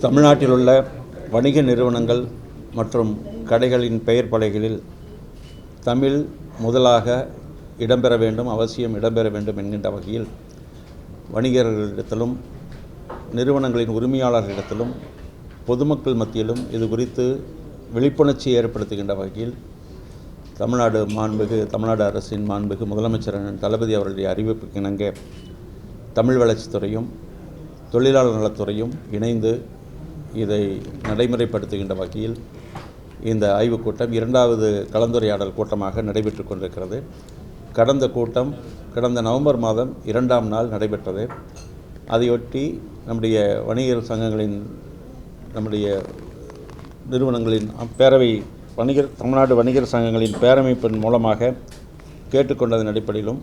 தமிழ்நாட்டில் உள்ள வணிக நிறுவனங்கள் மற்றும் கடைகளின் பெயர் பலகைகளில் தமிழ் முதலாக இடம்பெற வேண்டும் அவசியம் இடம்பெற வேண்டும் என்கின்ற வகையில் வணிகர்களிடத்திலும் நிறுவனங்களின் உரிமையாளர்களிடத்திலும் பொதுமக்கள் மத்தியிலும் இது குறித்து விழிப்புணர்ச்சி ஏற்படுத்துகின்ற வகையில் தமிழ்நாடு மாண்புகு தமிழ்நாடு அரசின் மாண்புகு முதலமைச்சர் தளபதி அவருடைய அறிவிப்புக்கு இணங்க தமிழ் வளர்ச்சித்துறையும் தொழிலாளர் நலத்துறையும் இணைந்து இதை நடைமுறைப்படுத்துகின்ற வகையில் இந்த ஆய்வுக் கூட்டம் இரண்டாவது கலந்துரையாடல் கூட்டமாக நடைபெற்று கொண்டிருக்கிறது. கடந்த கூட்டம் கடந்த நவம்பர் மாதம் இரண்டாம் நாள் நடைபெற்றது. அதையொட்டி நம்முடைய வணிகர் சங்கங்களின் நம்முடைய நிறுவனங்களின் பேரவை வணிகர் தமிழ்நாடு வணிகர் சங்கங்களின் பேரமைப்பின் மூலமாக கேட்டுக்கொண்டதன் அடிப்படையிலும்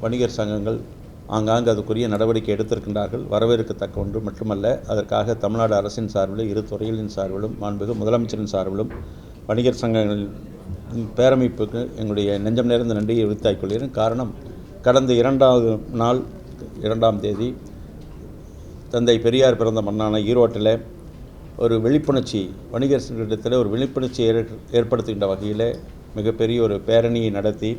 வணிகர் சங்கங்கள் ஆங்காங்கு அதுக்குரிய நடவடிக்கை எடுத்திருக்கின்றார்கள். வரவேற்கத்தக்க ஒன்று மட்டுமல்ல அதற்காக தமிழ்நாடு அரசின் சார்பிலும் இரு துறைகளின் சார்பிலும் மாண்புமிகு முதலமைச்சரின் சார்பிலும் வணிகர் சங்கங்களின் பேரமைப்புக்கு எங்களுடைய நெஞ்சம் நிறைந்த நன்றியை உரித்தாக்கிக் கொள்கிறேன். காரணம் கடந்த இரண்டாவது நாள் இரண்டாம் தேதி தந்தை பெரியார் பிறந்த மண்ணான ஈரோட்டில் ஒரு விழிப்புணர்ச்சி வணிகர்களிடத்தில் ஒரு விழிப்புணர்ச்சி ஏற் ஏற்படுத்துகின்ற வகையில் மிகப்பெரிய ஒரு பேரணியை நடத்தி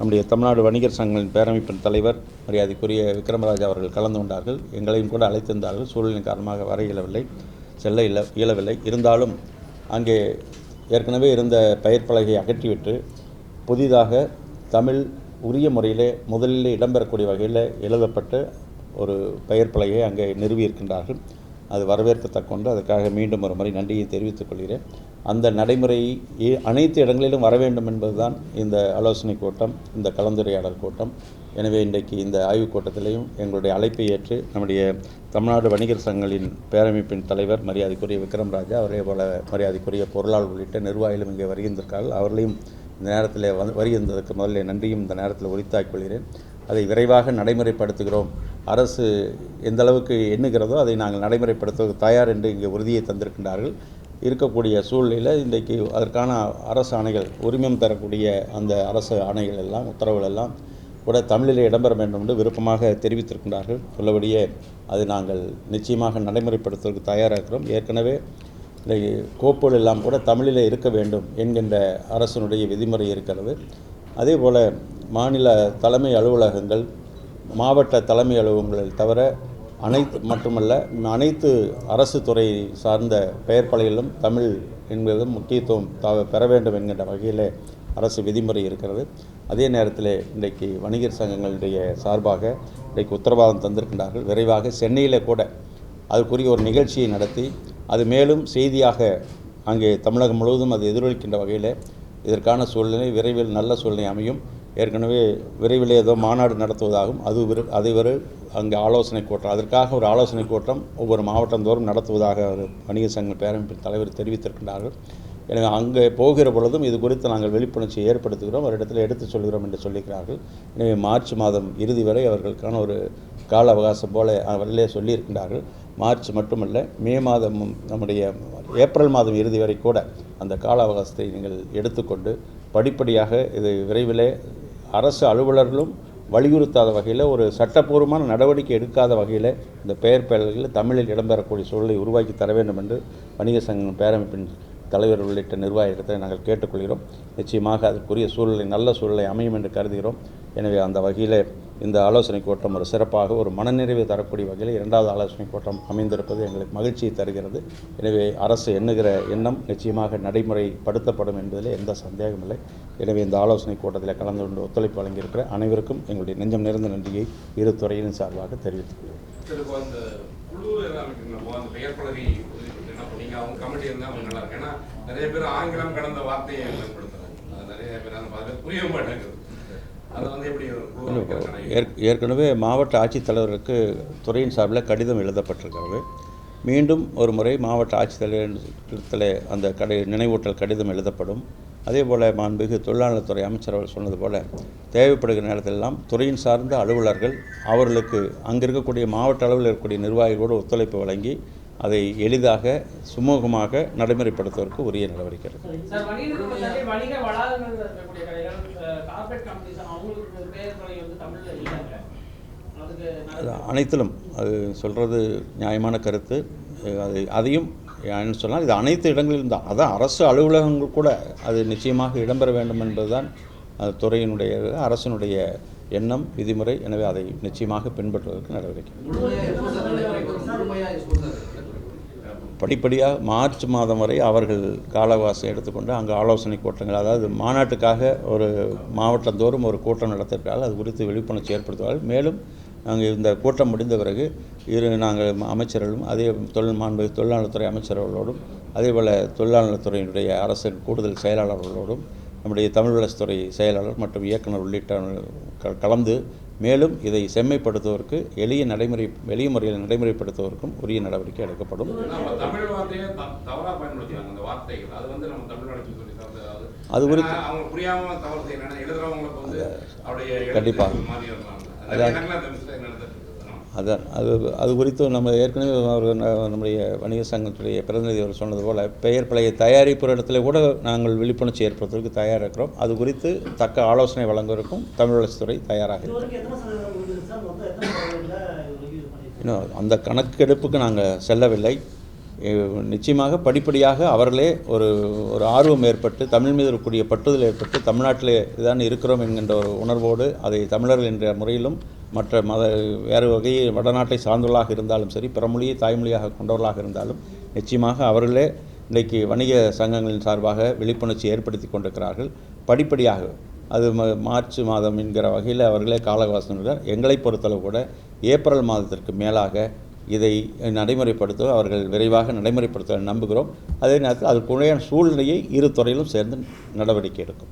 நம்முடைய தமிழ்நாடு வணிகர் சங்கங்களின் பேரமைப்பின் தலைவர் மரியாதைக்குரிய விக்ரமராஜா அவர்கள் கலந்து கொண்டார்கள். எங்களையும் கூட அழைத்திருந்தார்கள். சூழலின் காரணமாக வர இயலவில்லை செல்ல இயல இயலவில்லை. இருந்தாலும் அங்கே ஏற்கனவே இருந்த பெயர் பலகையை அகற்றிவிட்டு புதிதாக தமிழ் உரிய முறையிலே முதலில் இடம்பெறக்கூடிய வகையில் எழுதப்பட்ட ஒரு பெயர் பலகையை அங்கே நிறுவியிருக்கின்றார்கள். அது வரவேற்கத்தக்கொண்டு அதுக்காக மீண்டும் ஒரு முறை நன்றியை தெரிவித்துக் கொள்கிறேன். அந்த நடைமுறை இ- அனைத்து இடங்களிலும் வர வேண்டும் என்பதுதான் இந்த ஆலோசனை கூட்டம் இந்த கலந்துரையாடல் கூட்டம். எனவே இன்றைக்கு இந்த ஆய்வுக் கூட்டத்திலையும் எங்களுடைய அழைப்பை ஏற்று நம்முடைய தமிழ்நாடு வணிகர் சங்கங்களின் பேரமைப்பின் தலைவர் மரியாதைக்குரிய விக்ரம் ராஜா அவரே போல மரியாதைக்குரிய பொருளாளர் உள்ளிட்ட நிர்வாகிகளும் இங்கே வருகின்றார்கள் அவர்களையும் இந்த நேரத்தில் வருகின்றதற்கு முதல்ல நன்றியும் இந்த நேரத்தில் உரித்தாக்கிக் கொள்கிறேன். அதை விரைவாக நடைமுறைப்படுத்துகிறோம். அரசு எந்த அளவுக்கு எண்ணுகிறதோ அதை நாங்கள் நடைமுறைப்படுத்துவதற்கு தயார் என்று இங்கே உறுதியை தந்திருக்கின்றார்கள். இருக்கக்கூடிய சூழ்நிலையில் இன்றைக்கு அதற்கான அரசு ஆணைகள் உரிமம் தரக்கூடிய அந்த அரசு ஆணைகள் எல்லாம் உத்தரவுகள் எல்லாம் கூட தமிழிலே இடம்பெற வேண்டும் என்று விருப்பமாக தெரிவித்திருக்கின்றார்கள். உள்ளபடியே அது நாங்கள் நிச்சயமாக நடைமுறைப்படுத்துவதற்கு தயாராக இருக்கிறோம். ஏற்கனவே இந்த கோப்புகள் எல்லாம் கூட தமிழிலே இருக்க வேண்டும் என்கின்ற அரசனுடைய விதிமுறை இருக்கிறது. அதே போல் மாநில தலைமை அலுவலகங்கள் மாவட்ட தலைமை அலுவலகங்கள் தவிர அனைத்து மட்டுமல்ல அனைத்து அரசு துறை சார்ந்த பெயர் பலகையிலும் தமிழ் என்பது முக்கியத்துவம் த பெற வேண்டும் என்கின்ற வகையில் அரசு விதிமுறை இருக்கிறது. அதே நேரத்தில் இன்றைக்கு வணிகர் சங்கங்களுடைய சார்பாக இன்றைக்கு உத்தரவாதம் தந்திருக்கின்றார்கள். விரைவாக சென்னையில் கூட அதுக்குரிய ஒரு நிகழ்ச்சியை நடத்தி அது மேலும் செய்தியாக அங்கே தமிழகம் முழுவதும் அது எதிரொலிக்கின்ற வகையில் இதற்கான சூழ்நிலை விரைவில் நல்ல சூழ்நிலை அமையும். ஏற்கனவே விரைவில் ஏதோ மாநாடு நடத்துவதாகவும் அது விரு அதை வரை அங்கே ஆலோசனை கூட்டம் அதற்காக ஒரு ஆலோசனை கூட்டம் ஒவ்வொரு மாவட்டந்தோறும் நடத்துவதாக ஒரு வணிக சங்க பேரமைப்பின் தலைவர் தெரிவித்திருக்கின்றார்கள். எனவே அங்கே போகிற பொழுதும் இது குறித்து நாங்கள் விழிப்புணர்ச்சியை ஏற்படுத்துகிறோம் ஒரு இடத்துல எடுத்துச் சொல்கிறோம் என்று சொல்லியிருக்கிறார்கள் எனவே மார்ச் மாதம் இறுதி வரை அவர்களுக்கான ஒரு கால அவகாசம் போல அவர்களே சொல்லியிருக்கின்றார்கள். மார்ச் மட்டுமல்ல மே மாதமும் நம்முடைய ஏப்ரல் மாதம் இறுதி வரை கூட அந்த கால அவகாசத்தை நீங்கள் எடுத்துக்கொண்டு படிப்படியாக இது விரைவிலே அரசு அலுவலர்களும் வலியுறுத்தாத வகையில் ஒரு சட்டப்பூர்வமான நடவடிக்கை எடுக்காத வகையில் இந்த பெயர் பெயர்களில் தமிழில் இடம்பெறக்கூடிய சூழலை உருவாக்கி தர வேண்டும் என்று வணிக சங்க பேரமைப்பின் தலைவர் உள்ளிட்ட நிர்வாகிகளை நாங்கள் கேட்டுக்கொள்கிறோம். நிச்சயமாக அதற்குரிய சூழலை நல்ல சூழலை அமையும் என்று கருதுகிறோம். எனவே அந்த வகையில் இந்த ஆலோசனை கூட்டம் ஒரு சிறப்பாக ஒரு மனநிறைவு தரக்கூடிய வகையில் இரண்டாவது ஆலோசனை கூட்டம் அமைந்திருப்பது எங்களுக்கு மகிழ்ச்சியை தருகிறது. எனவே அரசு எண்ணுகிற எண்ணம் நிச்சயமாக நடைமுறைப்படுத்தப்படும் என்பதில் எந்த சந்தேகமில்லை எனவே இந்த ஆலோசனை கூட்டத்தில் கலந்து கொண்டு ஒத்துழைப்பு வழங்கியிருக்கிற அனைவருக்கும் எங்களுடைய நெஞ்சம் நிறைந்த நன்றியை இரு துறையின் சார்பாக தெரிவித்துக் கொள்கிறேன் நிறைய பேர் ஆங்கிலம் கடந்த வார்த்தையை பயன்படுத்துறாங்க. நிறைய பேர் அந்த புரிய மாட்டேங்குது. ஏற்கனவே மாவட்ட ஆட்சித்தலைவருக்கு துறையின் சார்பில் கடிதம் எழுதப்பட்டிருக்கிறது. மீண்டும் ஒரு முறை மாவட்ட ஆட்சித்தலைவரிடத்தில் அந்த கடை நினைவூட்டல் கடிதம் எழுதப்படும். அதே போல் மாண்புமிகு தொழிலாளர்துறை அமைச்சர் அவர் சொன்னது போல் தேவைப்படுகிற நேரத்திலெல்லாம் துறையின் சார்ந்த அலுவலர்கள் அவர்களுக்கு அங்கே இருக்கக்கூடிய மாவட்ட அளவில் இருக்கக்கூடிய நிர்வாகிகளோடு ஒத்துழைப்பு வழங்கி அதை எளிதாக சுமூகமாக நடைமுறைப்படுத்துவதற்கு உரிய நடவடிக்கை அது அனைத்திலும் அது சொல்கிறது நியாயமான கருத்து. அது அதையும் என்ன சொன்னால் இது அனைத்து இடங்களிலும் தான். அதான் அரசு அலுவலகங்கள் கூட அது நிச்சயமாக இடம்பெற வேண்டும் என்பதுதான் அது துறையினுடைய அரசினுடைய எண்ணம் விதிமுறை. எனவே அதை நிச்சயமாக பின்பற்றுவதற்கு நடவடிக்கை படிப்படியாக மார்ச் மாதம் வரை அவர்கள் காலவாசம் எடுத்துக்கொண்டு அங்கே ஆலோசனை கூட்டங்கள் அதாவது மாநாட்டுக்காக ஒரு மாவட்டந்தோறும் ஒரு கூட்டம் நடத்திருக்காங்க அது குறித்து விழிப்புணர்ச்சி ஏற்படுத்துவார்கள். மேலும் நாங்கள் இந்த கூட்டம் முடிந்த பிறகு இரு நாங்கள் அமைச்சர்களும் அதே தொழில் மாண்பு தொழிலாளர்துறை அமைச்சர்களோடும் அதே போல் தொழிலாளர்துறையினுடைய அரசு கூடுதல் செயலாளர்களோடும் நம்முடைய தமிழ் வளர்ச்சித்துறை செயலாளர் மற்றும் இயக்குனர் உள்ளிட்ட கலந்து மேலும் இதை செம்மைப்படுத்துவதற்கு எளிய நடைமுறை எளிய முறையில் நடைமுறைப்படுத்துவதற்கும் உரிய நடவடிக்கை எடுக்கப்படும். அது குறித்து- ஏன்னா, அதான். அது அது குறித்து நம்ம ஏற்கனவே அவர் நம்முடைய வணிக சங்கத்துடைய பிரதிநிதி அவர் சொன்னது போல் பெயர் பிழைய தயாரிப்பு இடத்துல கூட நாங்கள் விழிப்புணர்ச்சி ஏற்படுத்துவதற்கு தயாராக இருக்கிறோம் அது குறித்து தக்க ஆலோசனை வழங்குவதற்கும் தமிழ் வளர்ச்சித்துறை தயாராக இன்னும் அந்த கணக்கெடுப்புக்கு நாங்கள் செல்லவில்லை. நிச்சயமாக படிப்படியாக அவர்களே ஒரு ஒரு ஆர்வம் ஏற்பட்டு தமிழ் மீது இருக்கக்கூடிய பற்றுதல் ஏற்பட்டு தமிழ்நாட்டிலே இதான் இருக்கிறோம் என்கின்ற ஒரு உணர்வோடு அதை தமிழர்கள் என்ற முறையிலும் மற்ற மத வேறு வகை வடநாட்டை சார்ந்தவர்களாக இருந்தாலும் சரி பிறமொழியை தாய்மொழியாக கொண்டவர்களாக இருந்தாலும் நிச்சயமாக அவர்களே இன்றைக்கு வணிக சங்கங்களின் சார்பாக விழிப்புணர்ச்சி ஏற்படுத்தி கொண்டிருக்கிறார்கள். படிப்படியாக அது ம- மார்ச் மாதம் என்கிற வகையில் அவர்களே காலகவாசம் எங்களை பொறுத்தளவு கூட ஏப்ரல் மாதத்திற்கு மேலாக இதை நடைமுறைப்படுத்த அவர்கள் விரைவாக நடைமுறைப்படுத்த நம்புகிறோம். அதே நேரத்தில் அதற்குரிய சூழ்நிலையை இரு துறையிலும் சேர்ந்து நடவடிக்கை எடுக்கும்.